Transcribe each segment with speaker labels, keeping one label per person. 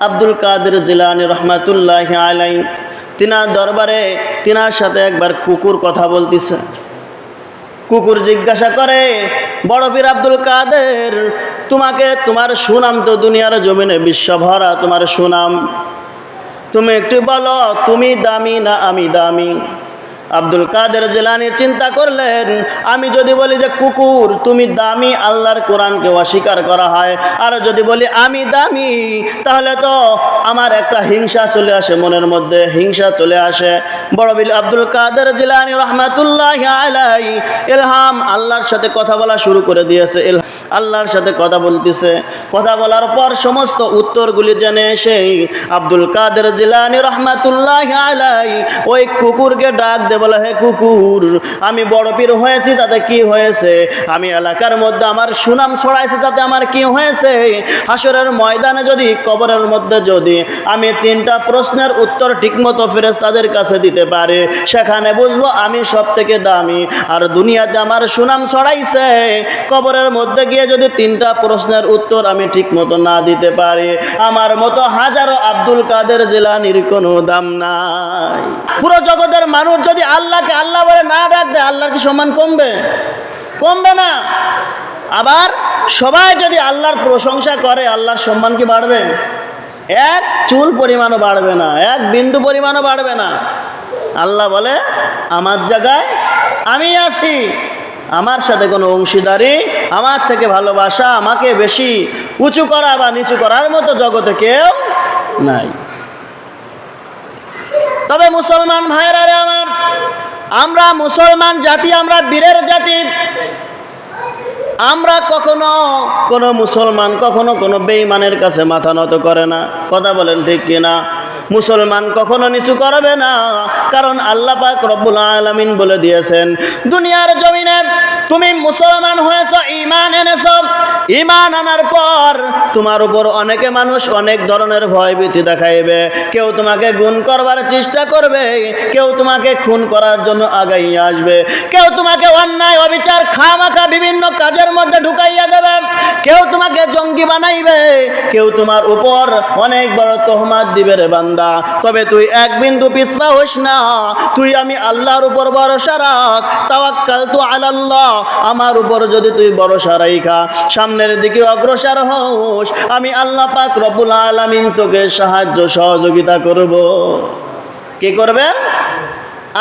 Speaker 1: আব্দুল কাদের জিলানি রহমাতুল্লাহ আলাই তিনার দরবারে তিনার সাথে একবার কুকুর কথা বলতেছে। কুকুর জিজ্ঞাসা করে, বড় পীর আব্দুল কাদের, তোমাকে তোমার সুনাম তো দুনিয়ার জমিনে বিশ্বভরা তোমার সুনাম। তুমি একটু বলো, তুমি দামি না আমি দামি? আব্দুল কাদের জেলানি চিন্তা করলেন, আমি যদি বলি যে কুকুর, তুমি দামি আল্লাহর কোরআনকে অস্বীকার করা হয়। আর যদি বলি আমি দামি, তাহলে তো আমার একটা হিংসা চলে আসে মনের মধ্যে, হিংসা চলে আসে। বড় বিল আব্দুল কাদের জেলানি রহমাতুল্লাহ আলাই ইলহাম আল্লাহর সাথে কথা বলা শুরু করে দিয়েছে। আল্লাহর সাথে কথা বলতেছে। কথা বলার পর সমস্ত উত্তরগুলি জেনে সেই আব্দুল কাদের জিলানি রহমাতুল্লাহ আলাই ওই কুকুরকে ডাক দে বলে, হে কুকুর, আমি বড় পীর হয়েছি, তাতে কি হয়েছে? আমি এলাকার মধ্যে আমার সুনাম ছড়াইছি, তাতে আমার কি হয়েছে? হাসরের ময়দানে যদি, কবরের মধ্যে যদি আমি তিনটা প্রশ্নের উত্তর ঠিকমতো ফেরেস তাদের কাছে দিতে পারে, সেখানে বুঝব আমি সব থেকে দামি। আর দুনিয়াতে আমার সুনাম ছড়াইছে, কবরের মধ্যে গিয়ে যদি তিনটা প্রশ্নের উত্তর আমি ঠিক মতো না দিতে পারি, আমার মতো হাজারো আব্দুল কাদের জেলানির কোনো দাম নাই। পুরো জগতের মানুষ যদি আল্লাহকে আল্লাহ বলে না ডাক দেয় আল্লাহর কি সম্মান কমবে? কমবে না। আবার সবাই যদি আল্লাহর প্রশংসা করে, আল্লাহর সম্মান কি বাড়বে? এক চুল পরিমাণও বাড়বে না, এক বিন্দু পরিমাণও বাড়বে না। আল্লাহ বলে, আমার জায়গায় আমি আছি। আমার সাথে কোনো অংশীদারি, আমার থেকে ভালোবাসা আমাকে বেশি উঁচু করা বা নিচু করার মতো জগতে কেউ নাই। তবে মুসলমান ভাইয়েরা রে আমার আমরা মুসলমান জাতি, আমরা বীরের জাতি। আমরা কখনো কোনো মুসলমান, কখনো কোনো বেঈমানের কাছে মাথা নত করে না। কথা বলেন ঠিক কিনা? মুসলমান কখনো নিচু করবে না। কারণ আল্লাহ পাক রব্বুল আলামিন বলে দিয়েছেন, দুনিয়ার জমিনে তুমি মুসলমান হয়েছ ইমান এনেছ। ইমান আনার পর তোমার উপর অনেকে মানুষ অনেক ধরনের ভয়ভীতি দেখাইবে। কেউ তোমাকে গুণ করবার চেষ্টা করবে, কেউ তোমাকে খুন করার জন্য আগাইয়ে আসবে। কেউ তোমাকে অন্যায়, অবিচার, খামাখা বিভিন্ন কাজের মধ্যে ঢুকাইয়া দেবে। কেউ তোমাকে জঙ্গি বানাইবে, কেউ তোমার উপর অনেক বড় তোহমাত দিবে রে বান্দা, তবে তুই এক বিন্দু পিছপা হোস না। তুই আমি আল্লাহর উপর ভরসা রাখ। তাওয়াক্কাল তু আলাল্লাহ। আমার উপর যদি তুই ভরসা রাইখা, সামনের দিকে অগ্রসর হোস। আমি আল্লাহ পাক রব্বুল আলামিন তোকে সাহায্য সহযোগিতা করব। কি করবেন?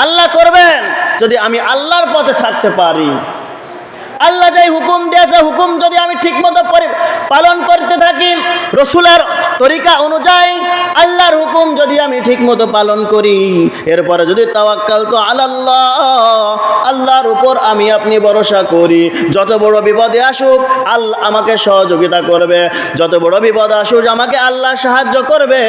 Speaker 1: আল্লাহ করবেন। যদি আমি আল্লাহর পথে থাকতে পারি। আল্লাহ যেই হুকুম দিয়েছে, হুকুম যদি আমি ঠিকমতো পালন করতে থাকি, রসুলের তরিকা অনুযায়ী আল্লাহর হুকুম যদি আমি ঠিকমতো পালন করি, এরপরে যদি তাওয়াক্কাল তো আল্লাহ আল্লাহর উপর আমি আপনি ভরসা করি। যত বড় বিপদে আসুক, আল্লাহ আমাকে সহযোগিতা করবে। যত বড় বিপদ আসুক, আমাকে আল্লাহ সাহায্য করবে।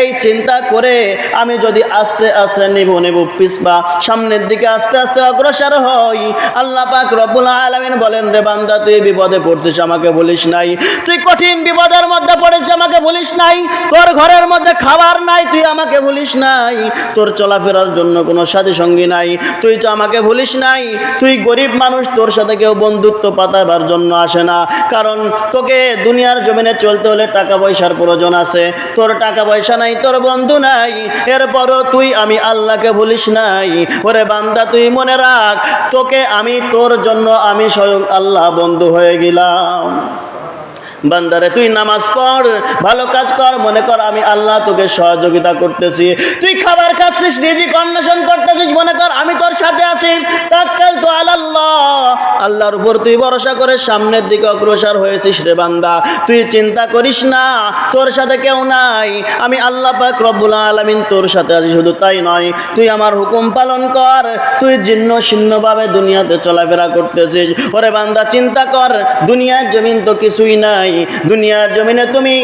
Speaker 1: এই চিন্তা করে আমি যদি আস্তে আস্তে নিব নেব পিসপা সামনের দিকে আস্তে আস্তে অগ্রসর হই, আল্লাহ পাক রব্বুল আলামিন বলেন, রে বান্দা, তুই বিপদে পড়ছিস, আমাকে বলিস নাই। তুই কঠিন বিপদের মধ্যে পড়েছিস, আমাকে বলিস নাই। তোর ঘরের মধ্যে খাবার নাই, তুই আমাকে ভুলিস নাই। তোর চলাফেরার জন্য কোনো সাথী সঙ্গী নাই। তুই তো আমাকে ভুলিস নাই। তুই গরিব মানুষ, তোর সাথে কেউ বন্ধুত্ব পাতাবার জন্য আসে না। কারণ তোকে দুনিয়ার জমিনে চলতে হলে টাকা পয়সার প্রয়োজন আছে। তোর টাকা পয়সা নাই, তোর বন্ধু নাই। এরপরও তুই, আমি আল্লাহকে ভুলিস নাই। ওরে বান্দা, তুই মনে রাখ, তোকে আমি, তোর জন্য আমি স্বয়ং আল্লাহ বন্ধু হয়ে গেলাম। বান্দারে, তুই নামাজ পড়, ভালো কাজ কর, মনে কর আমি আল্লাহ তোকে সহযোগিতা করতেছি। তুই খাবার খাচ্ছিস রিজিক অন্বেষণ করতেছিস, মনে কর আমি তোর সাথে আছি। তাক্কাল তো আল্লাহ আল্লাহর উপর তুই ভরসা করে সামনের দিকে অগ্রসর হয়েছিস রে বান্দা। তুই চিন্তা করিস না, তোর সাথে কেউ নাই। আমি আল্লাহ পাক রব্বুল আলামিন তোর সাথে আছি, শুধু তাই নয়, তুই আমার হুকুম পালন কর, তুই জিন্ন শীর্ণভাবে দুনিয়াতে চলাফেরা করতেছিস। ওরে বান্দা, চিন্তা কর, দুনিয়ার জমিন তো কিছুই নাই। দুনিয়ার জমিনে তুমি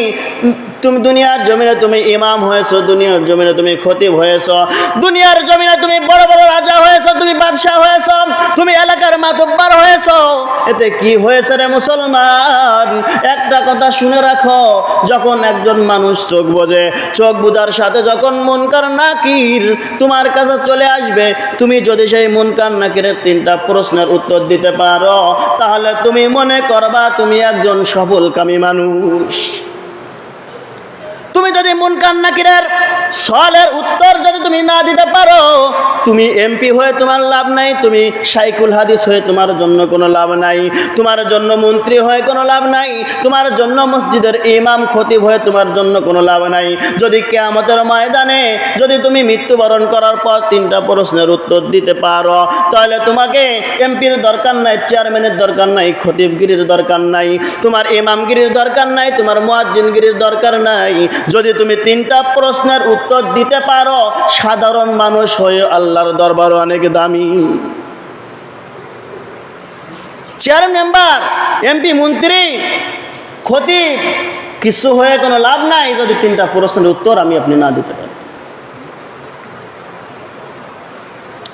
Speaker 1: তুমি দুনিয়ার জমিনে তুমি ইমাম হয়েছো, দুনিয়ার জমিনে তুমি খতিব হয়েছো, দুনিয়ার জমিনে তুমি বড় বড় রাজা হয়েছো, তুমি বাদশাহ হয়েছো, তুমি এলাকার মাতব্বার হয়েছো। এতে কি হয়েছে রে মুসলমান? একটা কথা শুনে রাখো, যখন একজন মানুষ চোখ বোঝে, চোখ বুঝার সাথে যখন মনকার নাকির তোমার কাছে চলে আসবে, তুমি যদি সেই মনকার নাকিরের তিনটা প্রশ্নের উত্তর দিতে পারো, তাহলে তুমি মনে করবা তুমি একজন সফলকামী মানুষ। তুমি যদি মুনকার নাকিরের সলের উত্তর যদি তুমি না দিতে পারো, তুমি এমপি হয়ে তোমার লাভ নাই, তুমি সাইকুল হাদিস হয়ে তোমার জন্য কোনো লাভ নাই, তোমার জন্য মন্ত্রী হয়ে কোনো লাভ নাই, তোমার জন্য মসজিদের ইমাম, খতিব হয়ে তোমার জন্য কোনো লাভ নাই। যদি কেয়ামতের ময়দানে যদি তুমি মৃত্যুবরণ করার পর তিনটা প্রশ্নের উত্তর দিতে পারো, তাহলে তোমাকে এমপির দরকার নাই, চেয়ারম্যানের দরকার নাই, খতিবগিরির দরকার নাই, তোমার ইমামগিরির দরকার নাই, তোমার মুয়াজ্জিনগিরির দরকার নাই যদি তুমি তিনটা প্রশ্নের উত্তর দিতে পারো, সাধারণ মানুষ হয়ে আল্লাহর দরবার অনেক দামি। চেয়ার মেম্বার এমপি মন্ত্রী, খতিব, কিছু হয়ে কোনো লাভ নাই যদি তিনটা প্রশ্নের উত্তর আমি আপনি না দিতে পারি।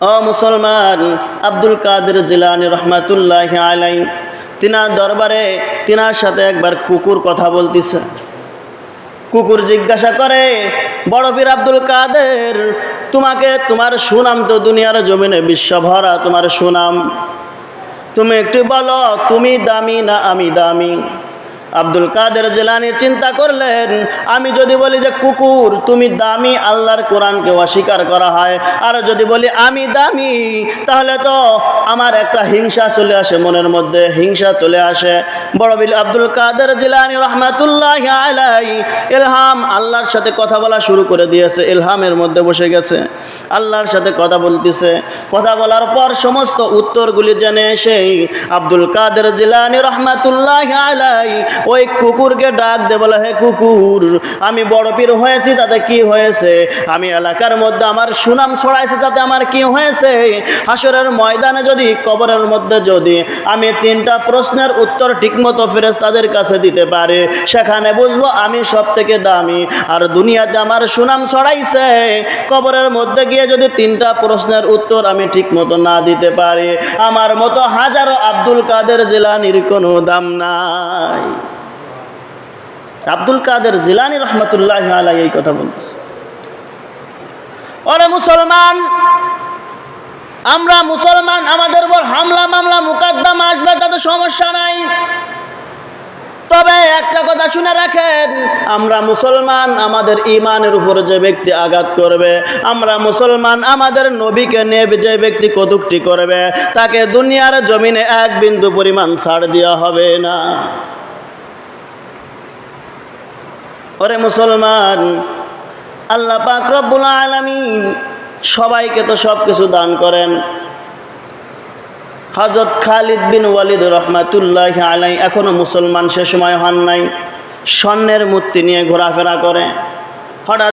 Speaker 1: ও মুসলমান, আব্দুল কাদের জিলানি রহমাতুল্লাহ আলাই তিনার দরবারে তিনার সাথে একবার কুকুর কথা বলতেছে। কুকুর জিজ্ঞাসা করে, বড় পীর আব্দুল কাদের, তোমাকে তোমার সুনাম তো দুনিয়ার জমিনে বিশ্বভরা তোমার সুনাম। তুমি একটু বলো, তুমি দামি না আমি দামি? আব্দুল কাদের জেলানি চিন্তা করলেন, আমি যদি বলি যে কুকুর, তুমি দামি আল্লাহর কোরআনকে অস্বীকার করা হয়। আর যদি বলি আমি দামি, তাহলে তো আমার একটা হিংসা চলে আসে মনের মধ্যে, হিংসা চলে আসে। বড় বিল আব্দুল কাদের জিলানি রহমাতুল্লাহ আলাই ইলহাম আল্লাহর সাথে কথা বলা শুরু করে দিয়েছে, ইলহামের মধ্যে বসে গেছে। আল্লাহর সাথে কথা বলতেছে। কথা বলার পর সমস্ত উত্তরগুলি জেনে সেই আব্দুল কাদের জেলানি রহমাতুল্লাহ আলাই ওই কুকুরকে ডাক দে, বলে, হে কুকুর, আমি বড় পীর হয়েছি, তাতে কি হয়েছে? আমি এলাকার মধ্যে আমার সুনাম ছড়াইছে, তাতে আমার কি হয়েছে? হাসরের ময়দানে যদি, কবরের মধ্যে যদি আমি তিনটা প্রশ্নের উত্তর ঠিকমতো ফেরেস তাদের কাছে দিতে পারে, সেখানে বুঝব আমি সব থেকে দামি। আর দুনিয়াতে আমার সুনাম ছড়াইছে, কবরের মধ্যে গিয়ে যদি তিনটা প্রশ্নের উত্তর আমি ঠিকমতো না দিতে পারি, আমার মতো হাজারো আব্দুল কাদের জেলানির কোনো দাম নাই। আব্দুল কাদের জিলানি রহমতুল্লাহ আলাই এই কথা বলতেছে। ওরে মুসলমান, আমরা মুসলমান, আমাদের উপর হামলা, মামলা, মুকাদ্দমা আসবে, তাতে সমস্যা নাই। তবে একটা কথা শুনে রাখেন, আমরা মুসলমান, আমাদের ইমানের উপর যে ব্যক্তি আঘাত করবে, আমরা মুসলমান, আমাদের নবীকে নিয়ে যে ব্যক্তি কটুকটি করবে, তাকে দুনিয়ার জমিনে এক বিন্দু পরিমাণ ছাড় দেওয়া হবে না। ওরে মুসলমান, আল্লাহ পাক রব্বুল আলামিন সবাইকে তো সব কিছু দান করেন। হজরত খালিদ বিন ওয়ালিদ রহমাতুল্লাহ আলাই এখনও মুসলমান সে সময় হন নাই। স্বর্ণের মূর্তি নিয়ে ঘোরাফেরা করে। হঠাৎ